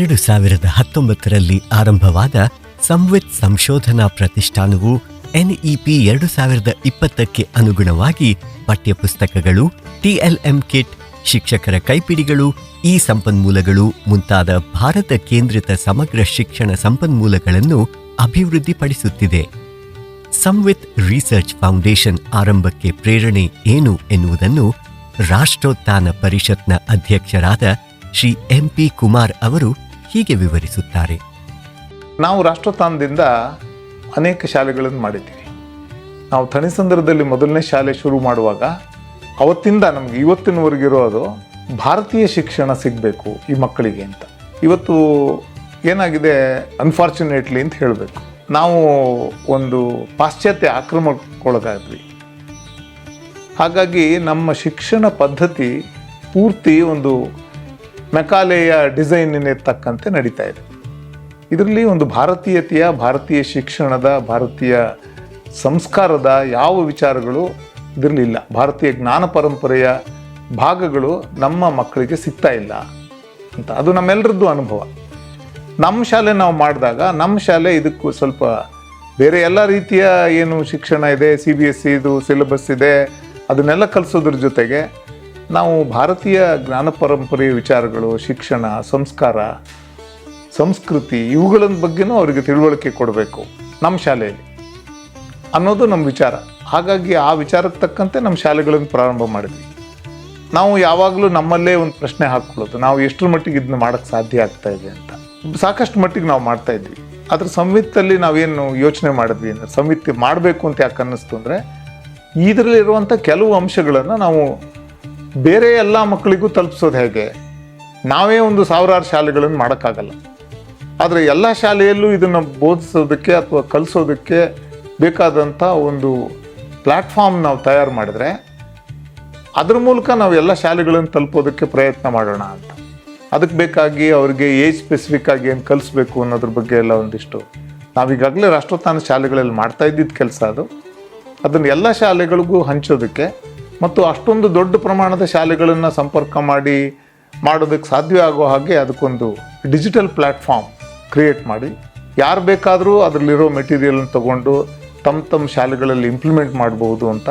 ಎರಡು ಸಾವಿರದ ಹತ್ತೊಂಬತ್ತರಲ್ಲಿ ಆರಂಭವಾದ ಸಂವಿತ್ ಸಂಶೋಧನಾ ಪ್ರತಿಷ್ಠಾನವು ಎನ್ಇಪಿ ಎರಡು ಸಾವಿರದ ಇಪ್ಪತ್ತಕ್ಕೆ ಅನುಗುಣವಾಗಿ ಪಠ್ಯಪುಸ್ತಕಗಳು ಟಿಎಲ್ಎಂ ಕಿಟ್, ಶಿಕ್ಷಕರ ಕೈಪಿಡಿಗಳು, ಈ ಸಂಪನ್ಮೂಲಗಳು ಮುಂತಾದ ಭಾರತ ಕೇಂದ್ರಿತ ಸಮಗ್ರ ಶಿಕ್ಷಣ ಸಂಪನ್ಮೂಲಗಳನ್ನು ಅಭಿವೃದ್ಧಿಪಡಿಸುತ್ತಿದೆ. ಸಂವಿತ್ ರಿಸರ್ಚ್ ಫೌಂಡೇಶನ್ ಆರಂಭಕ್ಕೆ ಪ್ರೇರಣೆ ಏನು ಎನ್ನುವುದನ್ನು ರಾಷ್ಟ್ರೋತ್ಥಾನ ಪರಿಷತ್ನ ಅಧ್ಯಕ್ಷರಾದ ಶ್ರೀ ಎಂಪಿ ಕುಮಾರ್ ಅವರು ಹೀಗೆ ವಿವರಿಸುತ್ತಾರೆ. ನಾವು ರಾಷ್ಟ್ರತಾನದಿಂದ ಅನೇಕ ಶಾಲೆಗಳನ್ನು ಮಾಡಿದ್ದೀವಿ. ನಾವು ಥಣಿಸಂದ್ರದಲ್ಲಿ ಮೊದಲನೇ ಶಾಲೆ ಶುರು ಮಾಡುವಾಗ ಅವತ್ತಿಂದ ನಮಗೆ ಇವತ್ತಿನವರೆಗಿರೋದು ಭಾರತೀಯ ಶಿಕ್ಷಣ ಸಿಗಬೇಕು ಈ ಮಕ್ಕಳಿಗೆ ಅಂತ. ಇವತ್ತು ಏನಾಗಿದೆ ಅನ್ಫಾರ್ಚುನೇಟ್ಲಿ ಅಂತ ಹೇಳಬೇಕು. ನಾವು ಒಂದು ಪಾಶ್ಚಾತ್ಯ ಆಕ್ರಮಣಕ್ಕೊಳಗಾದ್ವಿ ಹಾಗಾಗಿ ನಮ್ಮ ಶಿಕ್ಷಣ ಪದ್ಧತಿ ಪೂರ್ತಿ ಒಂದು ಮೆಕಾಲೆಯ ಡಿಸೈನಿನ ತಕ್ಕಂತೆ ನಡೀತಾ ಇದೆ. ಇದರಲ್ಲಿ ಒಂದು ಭಾರತೀಯತೆಯ, ಭಾರತೀಯ ಶಿಕ್ಷಣದ, ಭಾರತೀಯ ಸಂಸ್ಕಾರದ ಯಾವ ವಿಚಾರಗಳು ಇದರಲ್ಲಿ ಇಲ್ಲ ಭಾರತೀಯ ಜ್ಞಾನ ಪರಂಪರೆಯ ಭಾಗಗಳು ನಮ್ಮ ಮಕ್ಕಳಿಗೆ ಸಿಗ್ತಾ ಇಲ್ಲ ಅಂತ. ಅದು ನಮ್ಮೆಲ್ಲರದ್ದು ಅನುಭವ. ನಮ್ಮ ಶಾಲೆ ನಾವು ಮಾಡಿದಾಗ, ನಮ್ಮ ಶಾಲೆ ಇದಕ್ಕೂ ಸ್ವಲ್ಪ ಬೇರೆ ಎಲ್ಲ ರೀತಿಯ ಏನು ಶಿಕ್ಷಣ ಇದೆ ಸಿ ಬಿ ಎಸ್ ಇದು ಸಿಲೆಬಸ್ ಇದೆ, ಅದನ್ನೆಲ್ಲ ಕಲಿಸೋದ್ರ ಜೊತೆಗೆ ನಾವು ಭಾರತೀಯ ಜ್ಞಾನ ಪರಂಪರೆಯ ವಿಚಾರಗಳು, ಶಿಕ್ಷಣ, ಸಂಸ್ಕಾರ, ಸಂಸ್ಕೃತಿ ಇವುಗಳ ಬಗ್ಗೆನೂ ಅವರಿಗೆ ತಿಳುವಳಿಕೆ ಕೊಡಬೇಕು ನಮ್ಮ ಶಾಲೆಯಲ್ಲಿ ಅನ್ನೋದು ನಮ್ಮ ವಿಚಾರ. ಹಾಗಾಗಿ ಆ ವಿಚಾರಕ್ಕೆ ತಕ್ಕಂತೆ ನಮ್ಮ ಶಾಲೆಗಳನ್ನು ಪ್ರಾರಂಭ ಮಾಡಿದ್ವಿ. ನಾವು ಯಾವಾಗಲೂ ನಮ್ಮಲ್ಲೇ ಒಂದು ಪ್ರಶ್ನೆ ಹಾಕ್ಕೊಳ್ಳೋದು, ನಾವು ಎಷ್ಟರ ಮಟ್ಟಿಗೆ ಇದನ್ನ ಮಾಡೋಕ್ಕೆ ಸಾಧ್ಯ ಆಗ್ತಾ ಇದೆ ಅಂತ. ಸಾಕಷ್ಟು ಮಟ್ಟಿಗೆ ನಾವು ಮಾಡ್ತಾ ಇದ್ವಿ. ಅದ್ರ ಸಂವಿತ್ತಲ್ಲಿ ನಾವೇನು ಯೋಚನೆ ಮಾಡಿದ್ವಿ ಅಂದರೆ ಸಂವಿತ್ ಮಾಡಬೇಕು ಅಂತ ಯಾಕೆ ಅನ್ನಿಸ್ತು ಅಂದರೆ ಇದರಲ್ಲಿರುವಂಥ ಕೆಲವು ಅಂಶಗಳನ್ನು ನಾವು ಬೇರೆ ಎಲ್ಲ ಮಕ್ಕಳಿಗೂ ತಲುಪಿಸೋದು ಹೇಗೆ? ನಾವೇ ಒಂದು ಸಾವಿರಾರು ಶಾಲೆಗಳನ್ನು ಮಾಡೋಕ್ಕಾಗಲ್ಲ. ಆದರೆ ಎಲ್ಲ ಶಾಲೆಯಲ್ಲೂ ಇದನ್ನು ಬೋಧಿಸೋದಕ್ಕೆ ಅಥವಾ ಕಲಿಸೋದಕ್ಕೆ ಬೇಕಾದಂಥ ಒಂದು ಪ್ಲ್ಯಾಟ್ಫಾರ್ಮ್ ನಾವು ತಯಾರು ಮಾಡಿದ್ರೆ ಅದ್ರ ಮೂಲಕ ನಾವು ಎಲ್ಲ ಶಾಲೆಗಳನ್ನು ತಲುಪೋದಕ್ಕೆ ಪ್ರಯತ್ನ ಮಾಡೋಣ ಅಂತ. ಅದಕ್ಕೆ ಬೇಕಾಗಿ ಅವರಿಗೆ ಏಜ್ ಸ್ಪೆಸಿಫಿಕ್ ಆಗಿ ಏನು ಕಲಿಸ್ಬೇಕು ಅನ್ನೋದ್ರ ಬಗ್ಗೆ ಎಲ್ಲ ಒಂದಿಷ್ಟು. ನಾವೀಗಾಗಲೇ ರಾಷ್ಟ್ರೋತ್ಥಾನ ಶಾಲೆಗಳಲ್ಲಿ ಮಾಡ್ತಾ ಇದ್ದಿದ್ದ ಕೆಲಸ ಅದು. ಅದನ್ನು ಎಲ್ಲ ಶಾಲೆಗಳಿಗೂ ಹಂಚೋದಕ್ಕೆ ಮತ್ತು ಅಷ್ಟೊಂದು ದೊಡ್ಡ ಪ್ರಮಾಣದ ಶಾಲೆಗಳನ್ನು ಸಂಪರ್ಕ ಮಾಡಿ ಮಾಡೋದಕ್ಕೆ ಸಾಧ್ಯ ಆಗೋ ಹಾಗೆ ಅದಕ್ಕೊಂದು ಡಿಜಿಟಲ್ ಪ್ಲ್ಯಾಟ್ಫಾರ್ಮ್ ಕ್ರಿಯೇಟ್ ಮಾಡಿ. ಯಾರು ಬೇಕಾದರೂ ಅದರಲ್ಲಿರೋ ಮೆಟೀರಿಯಲನ್ನು ತಗೊಂಡು ತಮ್ಮ ತಮ್ಮ ಶಾಲೆಗಳಲ್ಲಿ ಇಂಪ್ಲಿಮೆಂಟ್ ಮಾಡಬಹುದು ಅಂತ.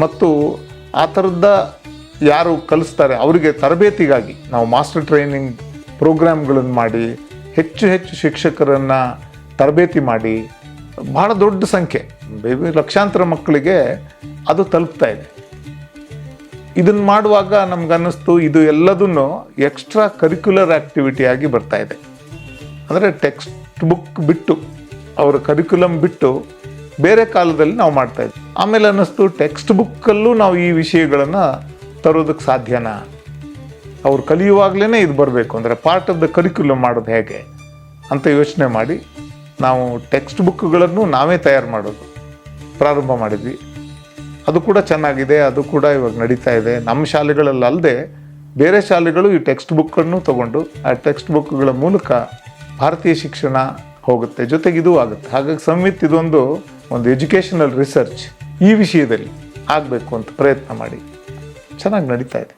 ಮತ್ತು ಆ ಥರದ ಯಾರು ಕಲಿಸ್ತಾರೆ ಅವರಿಗೆ ತರಬೇತಿಗಾಗಿ ನಾವು ಮಾಸ್ಟರ್ ಟ್ರೈನಿಂಗ್ ಪ್ರೋಗ್ರಾಮ್ಗಳನ್ನು ಮಾಡಿ, ಹೆಚ್ಚು ಹೆಚ್ಚು ಶಿಕ್ಷಕರನ್ನು ತರಬೇತಿ ಮಾಡಿ, ಬಹಳ ದೊಡ್ಡ ಸಂಖ್ಯೆ. ಬೇಬಿ ಲಕ್ಷಾಂತರ ಮಕ್ಕಳಿಗೆ ಅದು ತಲುಪ್ತಾ ಇದೆ. ಇದನ್ನು ಮಾಡುವಾಗ ನಮ್ಗನ್ನಿಸ್ತು ಇದು ಎಲ್ಲದನ್ನು ಎಕ್ಸ್ಟ್ರಾ ಕರಿಕ್ಯುಲರ್ ಆಕ್ಟಿವಿಟಿ ಆಗಿ ಬರ್ತಾ ಇದೆ. ಅಂದರೆ ಟೆಕ್ಸ್ಟ್ ಬುಕ್ ಬಿಟ್ಟು, ಅವರ ಕರಿಕ್ಯುಲಮ್ ಬಿಟ್ಟು ಬೇರೆ ಕಾಲದಲ್ಲಿ ನಾವು ಮಾಡ್ತಾ ಇದ್ವಿ. ಆಮೇಲೆ ಅನ್ನಿಸ್ತು ಟೆಕ್ಸ್ಟ್ ಬುಕ್ಕಲ್ಲೂ ನಾವು ಈ ವಿಷಯಗಳನ್ನು ತರೋದಕ್ಕೆ ಸಾಧ್ಯನಾ? ಅವ್ರು ಕಲಿಯುವಾಗಲೇ ಇದು ಬರಬೇಕು, ಅಂದರೆ ಪಾರ್ಟ್ ಆಫ್ ದ ಕರಿಕ್ಯುಲಮ್ ಮಾಡೋದು ಹೇಗೆ ಅಂತ ಯೋಚನೆ ಮಾಡಿ ನಾವು ಟೆಕ್ಸ್ಟ್ ಬುಕ್ಗಳನ್ನು ನಾವೇ ತಯಾರು ಮಾಡೋದು ಪ್ರಾರಂಭ ಮಾಡಿದ್ವಿ. ಅದು ಕೂಡ ಚೆನ್ನಾಗಿದೆ, ಅದು ಕೂಡ ಇವಾಗ ನಡೀತಾ ಇದೆ. ನಮ್ಮ ಶಾಲೆಗಳಲ್ಲಿ ಅಲ್ಲದೆ ಬೇರೆ ಶಾಲೆಗಳು ಈ ಟೆಕ್ಸ್ಟ್ ಬುಕ್ಕನ್ನು ತಗೊಂಡು ಆ ಟೆಕ್ಸ್ಟ್ ಬುಕ್ಗಳ ಮೂಲಕ ಭಾರತೀಯ ಶಿಕ್ಷಣ ಹೋಗುತ್ತೆ, ಜೊತೆಗೆ ಇದು ಆಗುತ್ತೆ. ಹಾಗಾಗಿ ಸಂವಿತ್ ಇದೊಂದು ಒಂದು ಎಜುಕೇಷನಲ್ ರಿಸರ್ಚ್ ಈ ವಿಷಯದಲ್ಲಿ ಆಗಬೇಕು ಅಂತ ಪ್ರಯತ್ನ ಮಾಡಿ. ಚೆನ್ನಾಗಿ ನಡೀತಾ ಇದೆ.